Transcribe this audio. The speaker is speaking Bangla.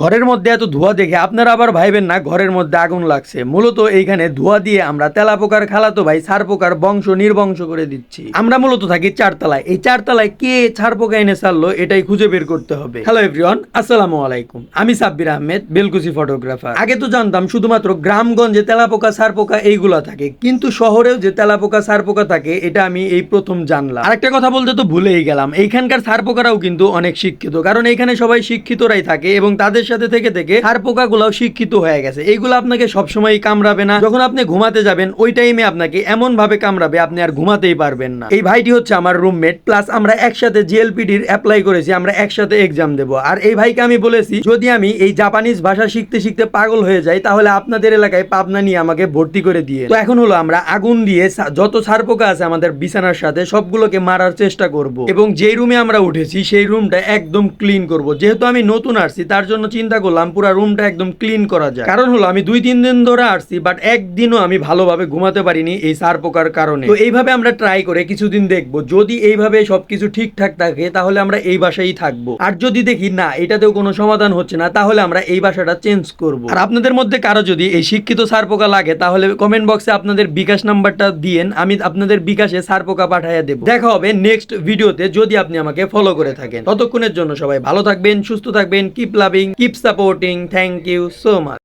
ঘরের মধ্যে এত ধোঁয়া দেখে আপনারা আবার ভাইবেন না, ঘরের মধ্যে আগুন লাগছে। মূলত এইখানে ধোঁয়া দিয়ে আমরা তেলা পোকার খালাতো ভাই সার পোকার বংশ নির্বংশ করে দিচ্ছি। আমরা মূলত থাকি চারতলায়। এই চারতলায় কে ছাড় পোকা এনে ছাড়লো, এটাই খুঁজে বের করতে হবে। হ্যালো এভরিওয়ান আসসালামু আলাইকুম। আমি সাব্বির আহমেদ, বেলকুচি ফটোগ্রাফার আগে তো জানতাম শুধুমাত্র গ্রামগঞ্জে তেলা পোকা সার পোকা এইগুলা থাকে, কিন্তু শহরেও যে তেলা পোকা সার পোকা থাকে, এটা আমি এই প্রথম জানলাম। আরেকটা কথা বলতে তো ভুলেই গেলাম, এইখানকার সার পোকারাও কিন্তু অনেক শিক্ষিত, কারণ এইখানে সবাই শিক্ষিতরাই থাকে এবং তাদের সাথে থেকে থেকে সার পোকাগুলাও শিক্ষিত হয়ে গেছে। এইগুলো আপনাকে সবসময় কামড়াবে না। যখন আপনি ঘুমাতে যাবেন, ওই টাইমে আপনাকে এমন ভাবে কামড়াবে, আপনি আর ঘুমাতেই পারবেন না। এই ভাইটি হচ্ছে আমার রুমমেট, প্লাস আমরা একসাথে জিএলপিডির অ্যাপ্লাই করেছি, আমরা একসাথে এক্সাম দেব। আর এই ভাইকে আমি বলেছি, যদি আমি এই জাপানিজ ভাষা শিখতে শিখতে পাগল হয়ে যাই, তাহলে আপনাদের এলাকায় পাবনা নিয়ে আমাকে ভর্তি করে দিয়ে। তো এখন হলো আমরা আগুন দিয়ে যত সার পোকা আছে আমাদের বিছানার সাথে, সবগুলোকে মারার চেষ্টা করব। এবং যেই রুমে আমরা উঠেছি, সেই রুমটা একদম ক্লিন করব। যেহেতু আমি নতুন আসছি, তার জন্য চিন্তা করলাম পুরো রুমটা একদম ক্লিন করা যায়। কারণ হলো আমি দুই, তিন দিন ধরে আসছি বাট একদিনও আমি ভালোভাবে ঘুমাতে পারিনি এই সার পোকার কারণে। তো এইভাবে আমরা ট্রাই করে কিছুদিন দেখব। যদি এইভাবে সবকিছু ঠিকঠাক থাকে, তাহলে আমরা এই বাসায় থাকব। আর যদি দেখি, না, এটাতেও কোনো সমাধান হচ্ছে না, তাহলে আমরা এই বাসাটা চেঞ্জ করব। আর আপনাদের মধ্যে কারও যদি এই শিক্ষিত সার পোকা লাগে, তাহলে কমেন্ট বক্সে আপনাদের বিকাশ নাম্বারটা দিয়েন, আমি আপনাদের বিকাশে সার পোকা পাঠাইয়া দেবো। দেখা হবে নেক্সট ভিডিওতে যদি আপনি আমাকে ফলো করে থাকেন। ততক্ষণের জন্য সবাই ভালো থাকবেন, সুস্থ থাকবেন keep loving Keep supporting. Thank you so much.